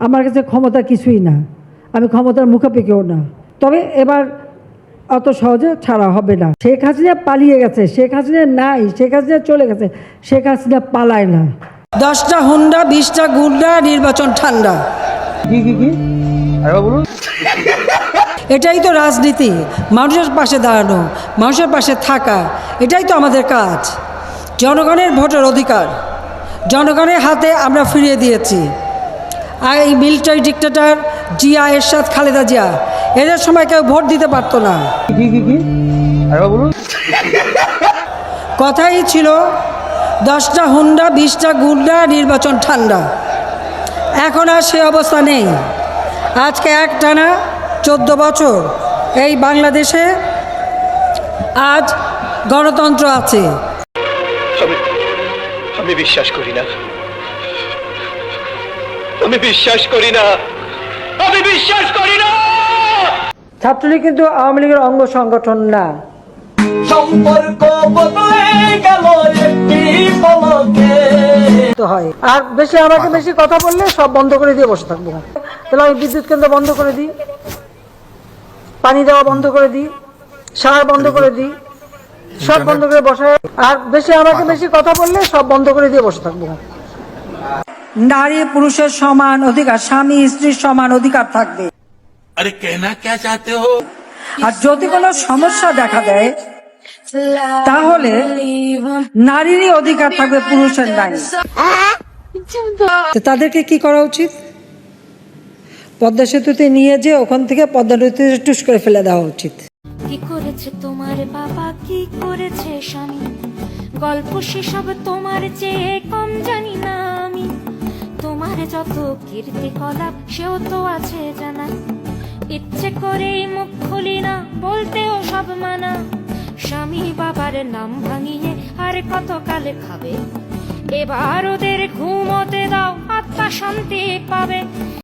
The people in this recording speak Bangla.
আমার কাছে ক্ষমতা কিছুই না। আমি ক্ষমতার মুখাপেক্ষেও না। তবে এবার অত সহজে ছাড়া হবে না। শেখ হাসিনা পালিয়ে গেছে শেখ হাসিনা নাই শেখ হাসিনা চলে গেছে শেখ হাসিনা পালায় না। দশটা হুন্ডা বিশটা গুন্ডা নির্বাচন ঠান্ডা। কি কি কি? বলুন। এটাই তো রাজনীতি। মানুষের পাশে দাঁড়ানো মানুষের পাশে থাকা এটাই তো আমাদের কাজ। জনগণের ভোটের অধিকার। জনগণের হাতে আমরা ফিরিয়ে দিয়েছি। আর এই মিলিটারি ডিক্টেটার জিয়া এরশাদ খালেদা জিয়া। এদের সময় কেউ ভোট দিতে পারতো না। কথাই ছিল দশটা হুন্ডা বিশটা গুন্ডা নির্বাচন ঠান্ডা। এখন আর সে অবস্থা নেই। আজকে এক টানা চোদ্দ বছর এই বাংলাদেশে আজ গণতন্ত্র আছে। আমি আমি বিশ্বাস করি না। আমি বিশ্বাস করি না। আমি বিশ্বাস করি না। ছাত্রলীগ কিন্তু আওয়ামী লীগের অঙ্গ সংগঠন না। সম্পর্ক বদলে গেল একটি পলকে। তো হয়। আর বেশি আমাকে বেশি কথা বললে সব বন্ধ করে দিয়ে বসে থাকব। তাহলে আমি বিদ্যুৎ কেন্দ্র বন্ধ করে দিই। পানি দেওয়া বন্ধ করে দিই। সার বন্ধ করে দিই। সব বন্ধ করে বসায়। আর বেশি আমাকে বেশি কথা বললে সব বন্ধ করে দিয়ে বসে থাকব। নারী পুরুষের সমান অধিকার স্বামী স্ত্রীর সমান অধিকার থাকবে। আরে কেনা কে চাতে হো? আর যদি কোনো সমস্যা দেখা দেয় তাহলে নারীরই অধিকার থাকবে পুরুষের নাই। তাদেরকে কি করা উচিত? পদ্মা সেতুতে নিয়ে যে ওখান থেকে পদ্মা নদীতে টুস করে ফেলে দেওয়া উচিত। কি করেছে তোমার বাবা? কি করেছে স্বামী? গল্প সেসব তোমার চেয়ে কম জানি না আমি। তোমার যত কীর্তি কলাপ সেও তো আছে জানা। ইচ্ছে করেই মুখ খুলি না, বলতেও সব মানা। স্বামী বাবার নাম ভাঙিয়ে আর কত কালে খাবে? এবার ওদের ঘুমোতে দাও, আত্মা শান্তি পাবে।